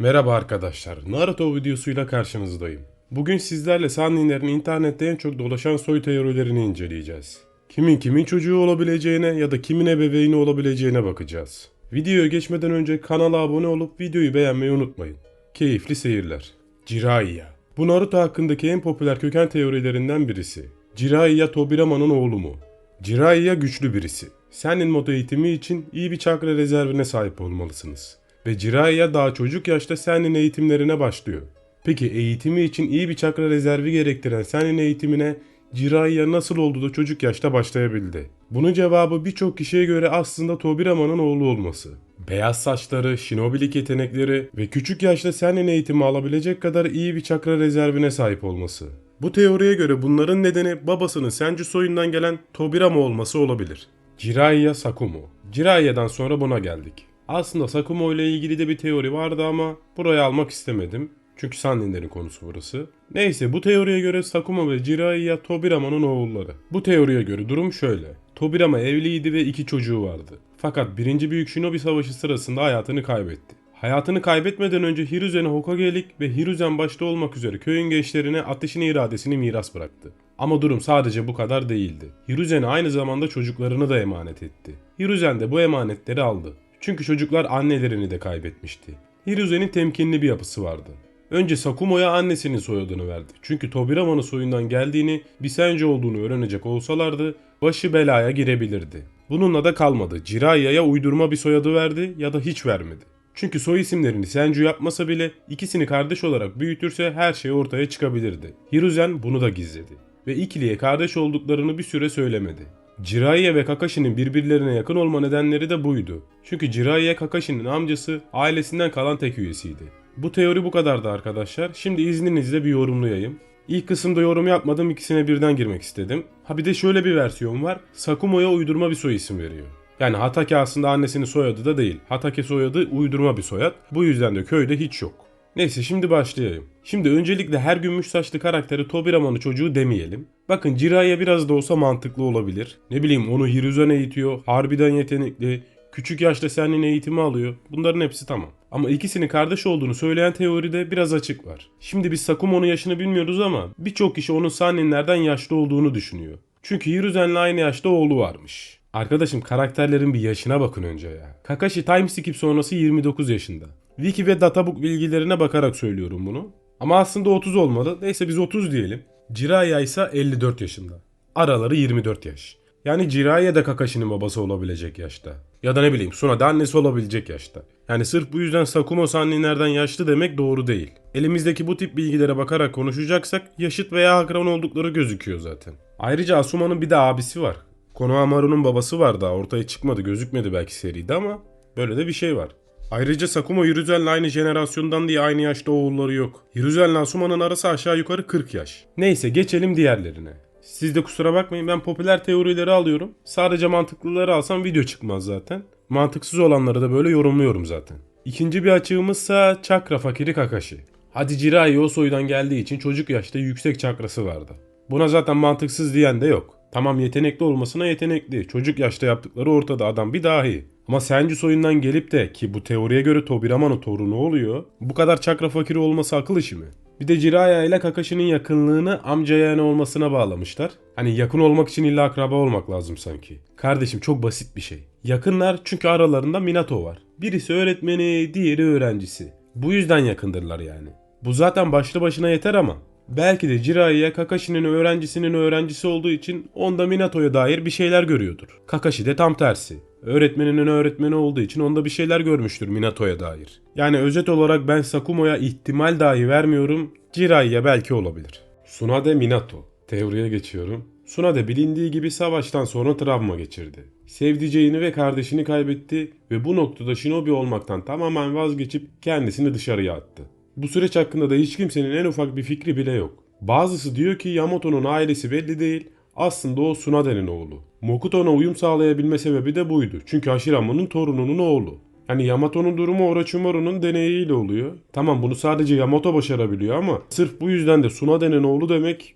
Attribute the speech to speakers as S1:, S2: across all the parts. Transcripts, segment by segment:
S1: Merhaba arkadaşlar, Naruto videosuyla karşınızdayım. Bugün sizlerle Sanninlerin internette en çok dolaşan soy teorilerini inceleyeceğiz. Kimin kimin çocuğu olabileceğine ya da kimin ebeveyni olabileceğine bakacağız. Videoya geçmeden önce kanala abone olup videoyu beğenmeyi unutmayın. Keyifli seyirler. Jiraiya. Bu Naruto hakkındaki en popüler köken teorilerinden birisi. Jiraiya Tobirama'nın oğlu mu? Jiraiya güçlü birisi. Senin moto eğitimi için iyi bir çakra rezervine sahip olmalısınız. Ve Jiraiya daha çocuk yaşta Senin eğitimlerine başlıyor. Peki eğitimi için iyi bir çakra rezervi gerektiren Senin eğitimine Jiraiya nasıl oldu da çocuk yaşta başlayabildi? Bunun cevabı birçok kişiye göre aslında Tobirama'nın oğlu olması. Beyaz saçları, shinobilik yetenekleri ve küçük yaşta Senin eğitimi alabilecek kadar iyi bir çakra rezervine sahip olması. Bu teoriye göre bunların nedeni babasının Senju soyundan gelen Tobirama olması olabilir. Jiraiya Sakumo. Jiraiya'dan sonra buna geldik. Aslında Sakumo ile ilgili de bir teori vardı ama buraya almak istemedim. Çünkü Sanninlerin konusu burası. Neyse bu teoriye göre Sakumo ve Jiraiya Tobirama'nın oğulları. Bu teoriye göre durum şöyle. Tobirama evliydi ve iki çocuğu vardı. Fakat 1. Büyük Shinobi Savaşı sırasında hayatını kaybetti. Hayatını kaybetmeden önce Hiruzen'e Hokage'lik ve Hiruzen başta olmak üzere köyün gençlerine ateşini iradesini miras bıraktı. Ama durum sadece bu kadar değildi. Hiruzen'e aynı zamanda çocuklarını da emanet etti. Hiruzen de bu emanetleri aldı. Çünkü çocuklar annelerini de kaybetmişti. Hiruzen'in temkinli bir yapısı vardı. Önce Sakumo'ya annesinin soyadını verdi. Çünkü Tobirama'nın soyundan geldiğini, bir Senju olduğunu öğrenecek olsalardı başı belaya girebilirdi. Bununla da kalmadı. Jiraiya'ya uydurma bir soyadı verdi ya da hiç vermedi. Çünkü soy isimlerini Senju yapmasa bile ikisini kardeş olarak büyütürse her şey ortaya çıkabilirdi. Hiruzen bunu da gizledi ve ikiliye kardeş olduklarını bir süre söylemedi. Jiraiya ve Kakashi'nin birbirlerine yakın olma nedenleri de buydu. Çünkü Jiraiya Kakashi'nin amcası ailesinden kalan tek üyesiydi. Bu teori bu kadardı arkadaşlar. Şimdi izninizle bir yorumlayayım. İlk kısımda yorum yapmadım ikisine birden girmek istedim. Ha bir de şöyle bir versiyon var. Sakumo'ya uydurma bir soy isim veriyor. Yani Hatake aslında annesinin soyadı da değil. Hatake soyadı uydurma bir soyad. Bu yüzden de köyde hiç yok. Neyse şimdi başlayayım. Şimdi öncelikle her gümüş saçlı karakteri Tobiraman'ın çocuğu demeyelim. Bakın Jiraiya biraz da olsa mantıklı olabilir. Ne bileyim onu Hiruzen eğitiyor, harbiden yetenekli, küçük yaşta senin eğitimi alıyor. Bunların hepsi tamam. Ama ikisinin kardeş olduğunu söyleyen teoride biraz açık var. Şimdi biz Sakumo'nun yaşını bilmiyoruz ama birçok kişi onun Sanninlerden yaşlı olduğunu düşünüyor. Çünkü Hiruzen'le aynı yaşta oğlu varmış. Arkadaşım karakterlerin bir yaşına bakın önce ya. Kakashi time skip sonrası 29 yaşında. Wiki ve databook bilgilerine bakarak söylüyorum bunu. Ama aslında 30 olmalı. Neyse biz 30 diyelim. Jiraiya ise 54 yaşında. Araları 24 yaş. Yani Jiraiya da Kakashi'nin babası olabilecek yaşta. Ya da ne bileyim Suna da annesi olabilecek yaşta. Yani sırf bu yüzden Sakumo Sanninlerden yaşlı demek doğru değil. Elimizdeki bu tip bilgilere bakarak konuşacaksak yaşıt veya akran oldukları gözüküyor zaten. Ayrıca Asuma'nın bir de abisi var. Konohamaru'nun babası var daha ortaya çıkmadı gözükmedi belki seride ama böyle de bir şey var. Ayrıca Sakumo Hiruzen'le aynı jenerasyondan diye aynı yaşta oğulları yok. Hiruzen'le Asuma'nın arası aşağı yukarı 40 yaş. Neyse geçelim diğerlerine. Siz de kusura bakmayın ben popüler teorileri alıyorum. Sadece mantıklıları alsam video çıkmaz zaten. Mantıksız olanları da böyle yorumluyorum zaten. İkinci bir açığımızsa çakra fakiri Kakashi. Hadi Jiraiya o soydan geldiği için çocuk yaşta yüksek çakrası vardı. Buna zaten mantıksız diyen de yok. Tamam yetenekli olmasına yetenekli. Çocuk yaşta yaptıkları ortada adam bir dahi. Ama Senju soyundan gelip de ki bu teoriye göre Tobirama'nın torunu oluyor. Bu kadar çakra fakiri olması akıl işi mi? Bir de Jiraiya ile Kakashi'nin yakınlığını amca yeğeni olmasına bağlamışlar. Hani yakın olmak için illa akraba olmak lazım sanki. Kardeşim çok basit bir şey. Yakınlar çünkü aralarında Minato var. Birisi öğretmeni, diğeri öğrencisi. Bu yüzden yakındırlar yani. Bu zaten başlı başına yeter ama Belki de Jiraiya Kakashi'nin öğrencisinin öğrencisi olduğu için onda Minato'ya dair bir şeyler görüyordur. Kakashi de tam tersi. Öğretmeninin öğretmeni olduğu için onda bir şeyler görmüştür Minato'ya dair. Yani özet olarak ben Sakumo'ya ihtimal dahi vermiyorum. Jiraiya belki olabilir. Tsunade Minato. Teoriye geçiyorum. Tsunade bilindiği gibi savaştan sonra travma geçirdi. Sevdiceğini ve kardeşini kaybetti ve bu noktada shinobi olmaktan tamamen vazgeçip kendisini dışarıya attı. Bu süreç hakkında da hiç kimsenin en ufak bir fikri bile yok. Bazısı diyor ki Yamato'nun ailesi belli değil, aslında o Tsunade'nin oğlu. Mokuto'na uyum sağlayabilme sebebi de buydu. Çünkü Hashirama'nın torununun oğlu. Hani Yamato'nun durumu Orochimaru'nun deneyiyle oluyor. Tamam bunu sadece Yamato başarabiliyor ama sırf bu yüzden de Tsunade'nin oğlu demek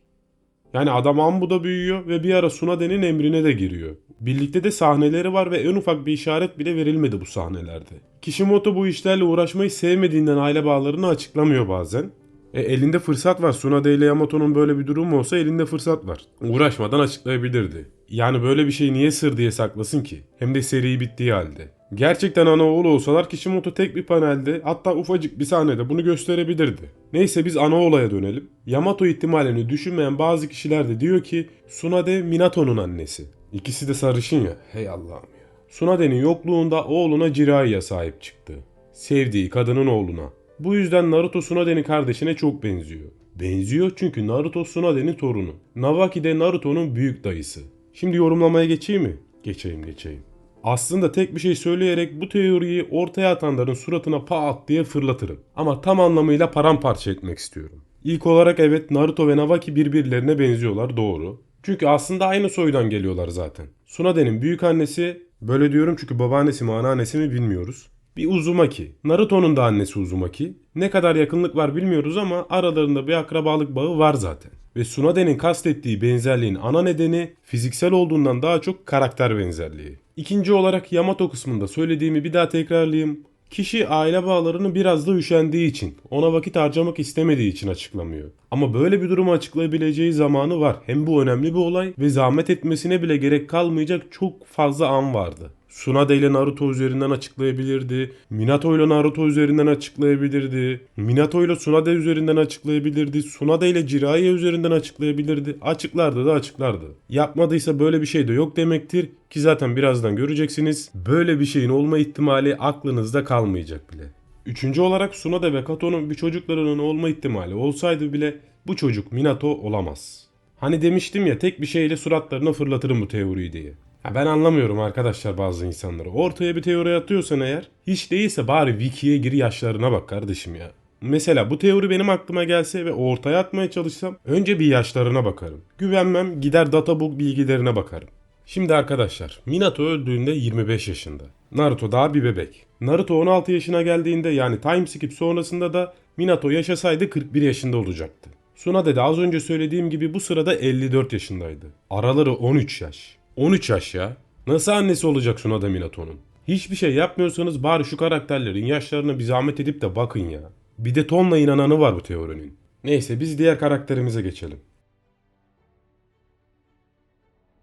S1: yani adam Ambu'da büyüyor ve bir ara Tsunade'nin emrine de giriyor. Birlikte de sahneleri var ve en ufak bir işaret bile verilmedi bu sahnelerde. Kishimoto bu işlerle uğraşmayı sevmediğinden aile bağlarını açıklamıyor bazen. E, elinde fırsat var. Tsunade ile Yamato'nun böyle bir durumu olsa elinde fırsat var. Uğraşmadan açıklayabilirdi. Yani böyle bir şey niye sır diye saklasın ki? Hem de seri bittiği halde. Gerçekten ana oğul olsalar Kishimoto tek bir panelde hatta ufacık bir sahnede bunu gösterebilirdi. Neyse biz ana olaya dönelim. Yamato ihtimalini düşünmeyen bazı kişiler de diyor ki Tsunade Minato'nun annesi. İkisi de sarışın ya. Hey Allah'ım ya. Tsunade'nin yokluğunda oğluna Jiraiya sahip çıktı. Sevdiği kadının oğluna. Bu yüzden Naruto Tsunade'nin kardeşine çok benziyor. Benziyor çünkü Naruto Tsunade'nin torunu. Nawaki de Naruto'nun büyük dayısı. Şimdi yorumlamaya geçeyim mi? Geçeyim geçeyim. Aslında tek bir şey söyleyerek bu teoriyi ortaya atanların suratına pat diye fırlatırım. Ama tam anlamıyla paramparça etmek istiyorum. İlk olarak evet Naruto ve Nawaki birbirlerine benziyorlar doğru. Çünkü aslında aynı soydan geliyorlar zaten. Tsunade'nin büyük annesi, böyle diyorum çünkü babaannesi mi anneannesi mi bilmiyoruz. Bir Uzumaki. Naruto'nun da annesi Uzumaki. Ne kadar yakınlık var bilmiyoruz ama aralarında bir akrabalık bağı var zaten. Ve Tsunade'nin kastettiği benzerliğin ana nedeni fiziksel olduğundan daha çok karakter benzerliği. İkinci olarak Yamato kısmında söylediğimi bir daha tekrarlayayım. Kişi aile bağlarını biraz da üşendiği için, ona vakit harcamak istemediği için açıklamıyor. Ama böyle bir durumu açıklayabileceği zamanı var. Hem bu önemli bir olay ve zahmet etmesine bile gerek kalmayacak çok fazla an vardı. Tsunade ile Naruto üzerinden açıklayabilirdi. Minato ile Naruto üzerinden açıklayabilirdi. Minato ile Tsunade üzerinden açıklayabilirdi. Tsunade ile Jiraiya üzerinden açıklayabilirdi. Açıklardı da açıklardı. Yapmadıysa böyle bir şey de yok demektir ki zaten birazdan göreceksiniz. Böyle bir şeyin olma ihtimali aklınızda kalmayacak bile. Üçüncü olarak Tsunade ve Kato'nun bir çocuklarının olma ihtimali olsaydı bile bu çocuk Minato olamaz. Hani demiştim ya tek bir şeyle suratlarına fırlatırım bu teoriyi diye. Ha ben anlamıyorum arkadaşlar bazı insanları. Ortaya bir teori atıyorsan eğer hiç değilse bari wiki'ye gir yaşlarına bak kardeşim ya. Mesela bu teori benim aklıma gelse ve ortaya atmaya çalışsam önce bir yaşlarına bakarım. Güvenmem gider databook bilgilerine bakarım. Şimdi arkadaşlar Minato öldüğünde 25 yaşında. Naruto daha bir bebek. Naruto 16 yaşına geldiğinde yani time skip sonrasında da Minato yaşasaydı 41 yaşında olacaktı. Tsunade de az önce söylediğim gibi bu sırada 54 yaşındaydı. Araları 13 yaş. 13 yaş ya. Nasıl annesi olacak Tsunade Minato'nun? Hiçbir şey yapmıyorsanız bari şu karakterlerin yaşlarına bir zahmet edip de bakın ya. Bir de tonla inananı var bu teorinin. Neyse biz diğer karakterimize geçelim.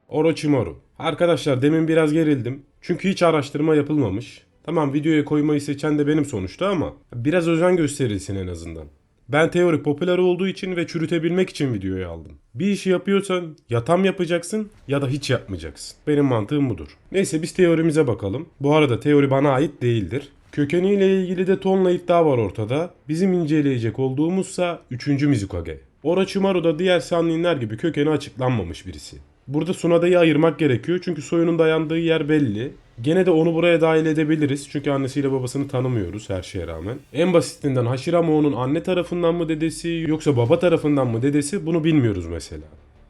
S1: Orochimaru. Arkadaşlar demin biraz gerildim. Çünkü hiç araştırma yapılmamış. Tamam videoya koymayı seçen de benim sonuçta ama biraz özen gösterilsin en azından. Ben teori popüler olduğu için ve çürütebilmek için videoyu aldım. Bir işi yapıyorsan ya tam yapacaksın ya da hiç yapmayacaksın. Benim mantığım budur. Neyse biz teorimize bakalım. Bu arada teori bana ait değildir. Kökeniyle ilgili de tonla iddia var ortada. Bizim inceleyecek olduğumuzsa 3. Mizukage. Orochimaru da diğer Sanninler gibi kökeni açıklanmamış birisi. Burada Tsunade'yi ayırmak gerekiyor çünkü soyunun dayandığı yer belli. Gene de onu buraya dahil edebiliriz çünkü annesiyle babasını tanımıyoruz her şeye rağmen. En basitinden Hashiramo'nun anne tarafından mı dedesi yoksa baba tarafından mı dedesi bunu bilmiyoruz mesela.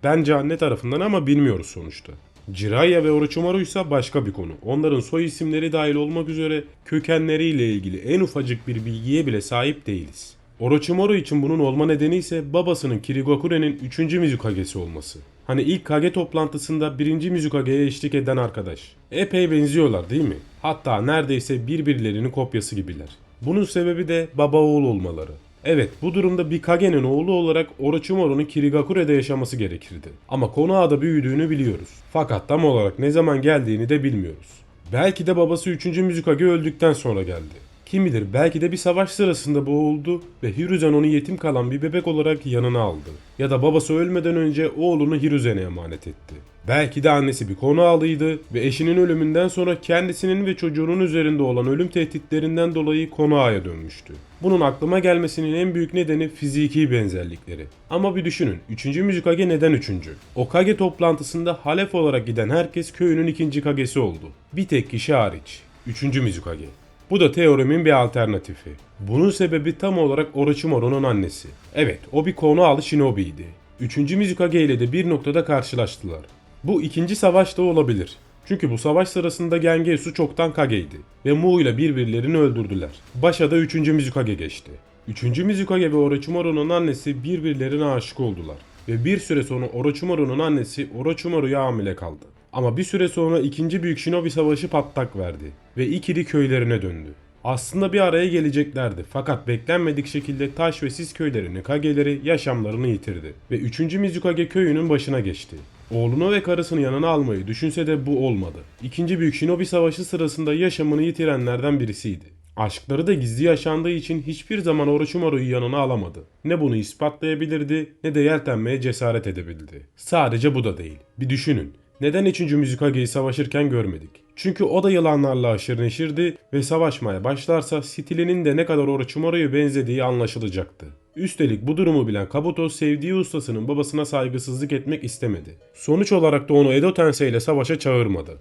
S1: Bence anne tarafından ama bilmiyoruz sonuçta. Jiraiya ve Orochimaru ise başka bir konu. Onların soy isimleri dahil olmak üzere kökenleriyle ilgili en ufacık bir bilgiye bile sahip değiliz. Orochimaru için bunun olma nedeni ise babasının Kirigakure'nin 3. Mizukage'si olması. Hani ilk Kage toplantısında 1. Mizukage'ye eşlik eden arkadaş. Epey benziyorlar değil mi? Hatta neredeyse birbirlerinin kopyası gibiler. Bunun sebebi de baba oğul olmaları. Evet bu durumda bir Kage'nin oğlu olarak Orochimaru'nun Kirigakure'de yaşaması gerekirdi. Ama Konoha'da büyüdüğünü biliyoruz. Fakat tam olarak ne zaman geldiğini de bilmiyoruz. Belki de babası 3. Mizukage öldükten sonra geldi. Kim bilir belki de bir savaş sırasında boğuldu ve Hiruzen onu yetim kalan bir bebek olarak yanına aldı. Ya da babası ölmeden önce oğlunu Hiruzen'e emanet etti. Belki de annesi bir Konoha'lıydı ve eşinin ölümünden sonra kendisinin ve çocuğunun üzerinde olan ölüm tehditlerinden dolayı Konoha'ya dönmüştü. Bunun aklıma gelmesinin en büyük nedeni fiziki benzerlikleri. Ama bir düşünün 3. Mizukage neden 3. O Kage toplantısında halef olarak giden herkes köyünün ikinci Kage'si oldu. Bir tek kişi hariç. 3. Mizukage. Bu da teoremin bir alternatifi. Bunun sebebi tam olarak Orochimaru'nun annesi. Evet, o bir Konoha'lı shinobi'ydi. Üçüncü Mizukage ile de bir noktada karşılaştılar. Bu ikinci savaş da olabilir. Çünkü bu savaş sırasında Gengetsu çoktan Kage'ydi ve Mu ile birbirlerini öldürdüler. Başa da 3. Mizukage geçti. 3. Mizukage ve Orochimaru'nun annesi birbirlerine aşık oldular. Ve bir süre sonra Orochimaru'nun annesi Orochimaru'ya hamile kaldı. Ama bir süre sonra ikinci büyük Shinobi savaşı patlak verdi ve ikili köylerine döndü. Aslında bir araya geleceklerdi fakat beklenmedik şekilde Taş ve Sis köylerinin Kage'leri yaşamlarını yitirdi ve 3. Mizukage köyünün başına geçti. Oğlunu ve karısını yanına almayı düşünse de bu olmadı. İkinci Büyük Shinobi Savaşı sırasında yaşamını yitirenlerden birisiydi. Aşkları da gizli yaşandığı için hiçbir zaman Orochimaru'yu yanına alamadı. Ne bunu ispatlayabilirdi ne de yeltenmeye cesaret edebildi. Sadece bu da değil. Bir düşünün. Neden 3. Mizukage'yi savaşırken görmedik? Çünkü o da yılanlarla aşırı neşirdi ve savaşmaya başlarsa stilinin de ne kadar Orochimaru'ya benzediği anlaşılacaktı. Üstelik bu durumu bilen Kabuto sevdiği ustasının babasına saygısızlık etmek istemedi. Sonuç olarak da onu Edo Tensei ile savaşa çağırmadı.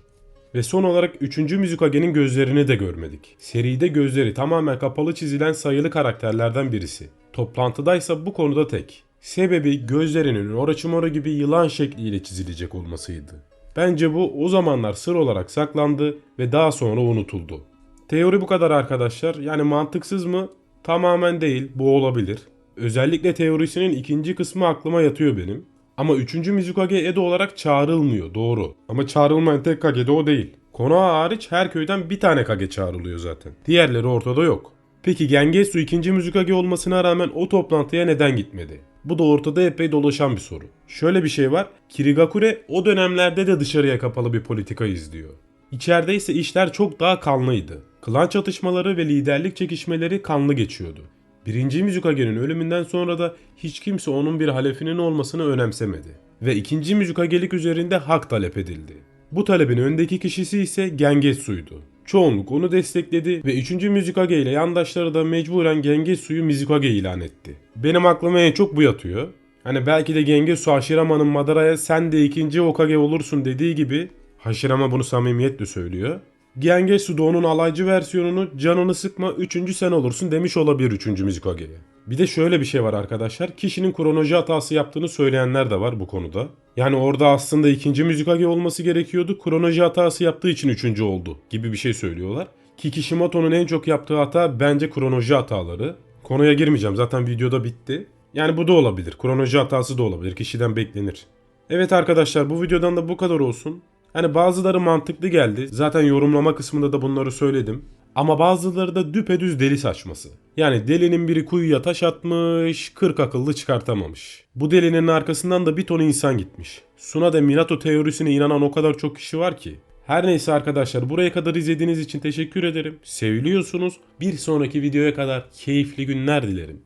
S1: Ve son olarak 3. Mizukage'nin gözlerini de görmedik. Seride gözleri tamamen kapalı çizilen sayılı karakterlerden birisi. Toplantıdaysa bu konuda tek. Sebebi gözlerinin Orochimaru gibi yılan şekliyle çizilecek olmasıydı. Bence bu o zamanlar sır olarak saklandı ve daha sonra unutuldu. Teori bu kadar arkadaşlar. Yani mantıksız mı? Tamamen değil. Bu olabilir. Özellikle teorisinin ikinci kısmı aklıma yatıyor benim. Ama 3. Mizukage Edo olarak çağrılmıyor doğru. Ama çağrılmayan tek Kage de o değil. Konoha hariç her köyden bir tane Kage çağrılıyor zaten. Diğerleri ortada yok. Peki Gengetsu 2. Mizukage olmasına rağmen o toplantıya neden gitmedi? Bu da ortada epey dolaşan bir soru. Şöyle bir şey var. Kirigakure o dönemlerde de dışarıya kapalı bir politika izliyor. İçeride ise işler çok daha kanlıydı. Klan çatışmaları ve liderlik çekişmeleri kanlı geçiyordu. Birinci Mizukage'nin ölümünden sonra da hiç kimse onun bir halefinin olmasını önemsemedi. Ve ikinci Mizukage'lik üzerinde hak talep edildi. Bu talebin öndeki kişisi ise Gengetsu'ydu. Çoğunluk onu destekledi ve 3. Mizukage ile yandaşları da mecburen Gengetsu'yu Mizukage ilan etti. Benim aklıma en çok bu yatıyor. Hani belki de Gengetsu Hashirama'nın Madara'ya sen de ikinci Okage olursun dediği gibi Hashirama bunu samimiyetle söylüyor. Gengetsu da onun alaycı versiyonunu canını sıkma 3. sen olursun demiş olabilir 3. Mizukage'ye. Bir de şöyle bir şey var arkadaşlar. Kişinin kronoloji hatası yaptığını söyleyenler de var bu konuda. Yani orada aslında ikinci Mizukage olması gerekiyordu. Kronoloji hatası yaptığı için üçüncü oldu gibi bir şey söylüyorlar. Ki Kishimoto'nun en çok yaptığı hata bence kronoloji hataları. Konuya girmeyeceğim zaten videoda bitti. Yani bu da olabilir. Kronoloji hatası da olabilir. Kişiden beklenir. Evet arkadaşlar bu videodan da bu kadar olsun. Hani bazıları mantıklı geldi. Zaten yorumlama kısmında da bunları söyledim. Ama bazıları da düpedüz deli saçması. Yani delinin biri kuyuya taş atmış, 40 akıllı çıkartamamış. Bu delinin arkasından da bir ton insan gitmiş. Tsunade Minato teorisine inanan o kadar çok kişi var ki. Her neyse arkadaşlar buraya kadar izlediğiniz için teşekkür ederim. Seviliyorsunuz. Bir sonraki videoya kadar keyifli günler dilerim.